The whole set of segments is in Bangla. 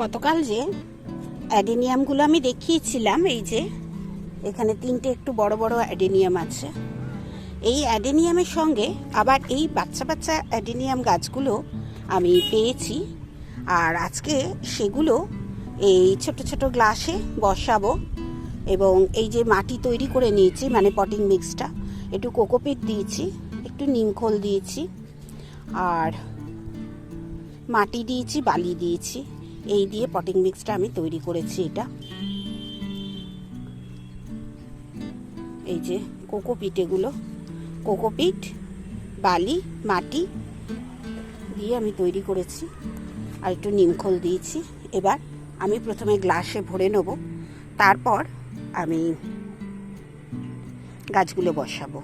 গতকাল যে অ্যাডেনিয়ামগুলো আমি দেখিয়েছিলাম, এই যে এখানে তিনটে একটু বড় বড় অ্যাডেনিয়াম আছে। এই অ্যাডেনিয়ামের সঙ্গে আবার এই বাচ্চা বাচ্চা অ্যাডেনিয়াম গাছগুলো আমি পেয়েছি। আর আজকে সেগুলো এই ছোট ছোট গ্লাসে বসাবো এবং এই যে মাটি তৈরি করে নিয়েছি মানে পটিং মিক্সটা, একটু কোকোপিট দিয়েছি, একটু নিমখোল দিয়েছি, আর মাটি দিয়েছি, বালি দিয়েছি। এই দিয়ে পটিং মিক্সটা আমি তৈরি করেছি এটা। এই যে কোকোপিট এগুলো কোকোপিট বালি, মাটি দিয়ে আমি তৈরি করেছি। আর একটু নিমখোল দিয়েছি। এবার আমি প্রথমে গ্লাসে ভরে নেব। তারপর আমি গাছগুলো বসাবো।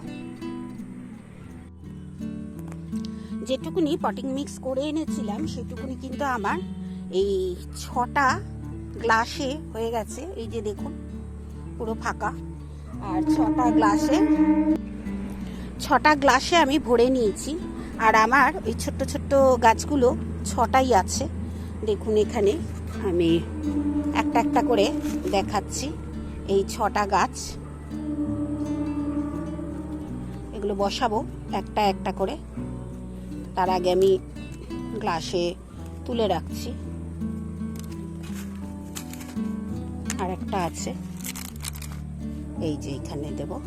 যেটুকুনি পটিং মিক্স করে এনেছিলাম, সেটুকুনি কিন্তু আমার এই ছটা গ্লাসে হয়ে গেছে। এই যে দেখুন, পুরো ফাঁকা। আর ছটা গ্লাসে ছটা গ্লাসে আমি ভরে নিয়েছি। আর আমার ওই ছোট্ট ছোট্ট গাছগুলো ছটাই আছে। দেখুন এখানে আমি একটা একটা করে দেখাচ্ছি এই ছটা গাছ। এগুলো বসাবো একটা একটা করে। তার আগে আমি গ্লাসে তুলে রাখছি। একটা আছে। এই যে এখানে দেব।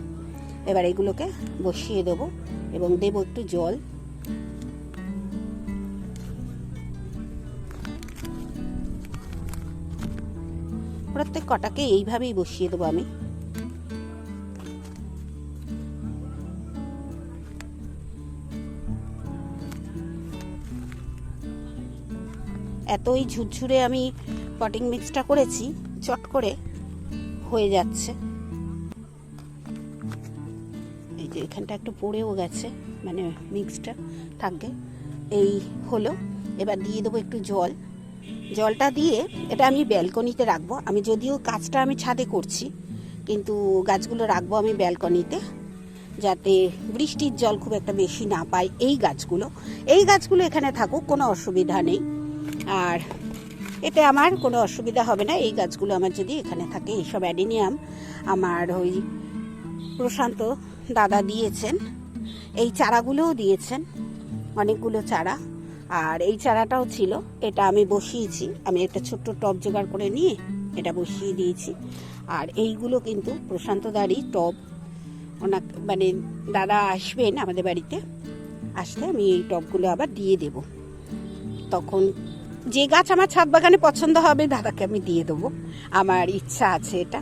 এবার এগুলোকে বসিয়ে দেব এবং দেব একটু জল। প্রত্যেক কটাকে এইভাবেই বসিয়ে দেবো আমি। এতই ঝুরঝুরে আমি পটিং মিক্সটা করেছি। চট করে হয়ে যাচ্ছে। এই যে এখানটা একটু পড়েও গেছে মানে মিক্সটা থাকবে এই হলো, এবার দিয়ে দেবো একটু জল। জলটা দিয়ে এটা আমি ব্যালকনিতে রাখব। আমি যদিও কাজটা আমি ছাদে করছি, কিন্তু গাছগুলো রাখব আমি ব্যালকনিতে, যাতে বৃষ্টির জল খুব একটা বেশি না পায় এই গাছগুলো। এই গাছগুলো এখানে থাকুক, কোনো অসুবিধা নেই। আর এতে আমার কোনো অসুবিধা হবে না। এই গাছগুলো আমার যদি এখানে থাকে এইসব অ্যাডিনিয়াম আমার ওই প্রশান্ত দাদা দিয়েছেন। এই চারাগুলোও দিয়েছেন, অনেকগুলো চারা। আর এই চারাটাও ছিল, এটা আমি বসিয়েছি। আমি একটা ছোট্ট টব জোগাড় করে নিয়ে এটা বসিয়ে দিয়েছি। আর এইগুলো কিন্তু প্রশান্ত দাঁড়ি টব। ওনা মানে দাদা আসবেন আমাদের বাড়িতে, আসলে আমি এই টবগুলো আবার দিয়ে দেব। তখন যে গাছ আমার ছাদ বাগানে পছন্দ হবে, দাদাকে আমি দিয়ে দেবো। আমার ইচ্ছা আছে এটা।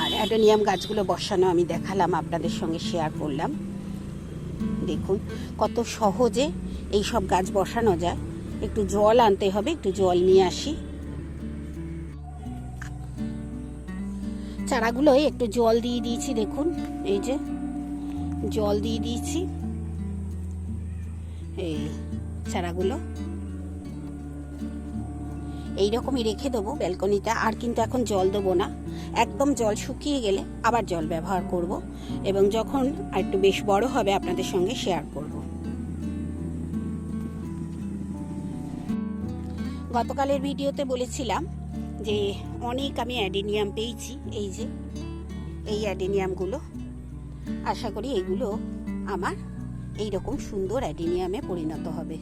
আর অ্যাডোনিয়াম গাছগুলো বসানো আমি দেখালাম, আপনাদের সঙ্গে শেয়ার করলাম। দেখুন, কত সহজে এই সব গাছ বসানো যায়। একটু জল আনতে হবে, একটু জল নিয়ে আসি। চারাগুলোয় একটু জল দিয়ে দিয়েছি, দেখুন, এই যে জল দিয়ে দিয়েছি। এই চারাগুলো। এইরকমই রেখে দেবো ব্যালকনিতে আর কিন্তু এখন জল দেবো না। একদম জল শুকিয়ে গেলে আবার জল ব্যবহার করব এবং যখন আর একটু বেশ বড় হবে আপনাদের সঙ্গে শেয়ার করব। গতকালের ভিডিওতে বলেছিলাম যে অনেক আমি অ্যাডেনিয়াম পেয়েছি, এই যে, এই অ্যাডেনিয়ামগুলো। আশা করি এগুলো আমার এই রকম সুন্দর অ্যাডিনিয়ামে পরিণত হবে।